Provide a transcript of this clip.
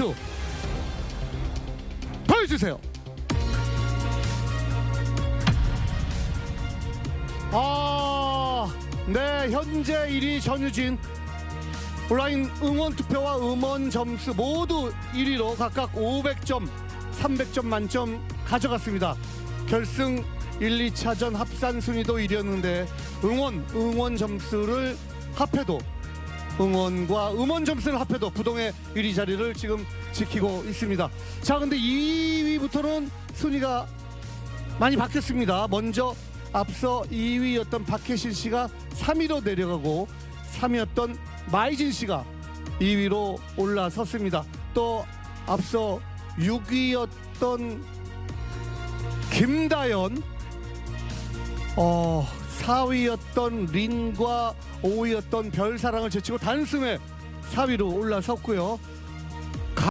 점수 보여주세요. 아, 네 현재 1위 전유진 온라인 응원 투표와 음원 점수 모두 1위로 각각 500점, 300점 만점 가져갔습니다. 결승 1, 2차전 합산 순위도 1위였는데 응원, 응원 점수를 합해도 응원과 음원 점수를 합해도 부동의 1위 자리를 지금 지키고 있습니다. 자, 근데 2위부터는 순위가 많이 바뀌었습니다. 먼저 앞서 2위였던 박혜신 씨가 3위로 내려가고 3위였던 마이진 씨가 2위로 올라섰습니다. 또 앞서 6위였던 김다연 어 4위였던 린과 5위였던 별사랑을 제치고 단숨에 4위로 올라섰고요.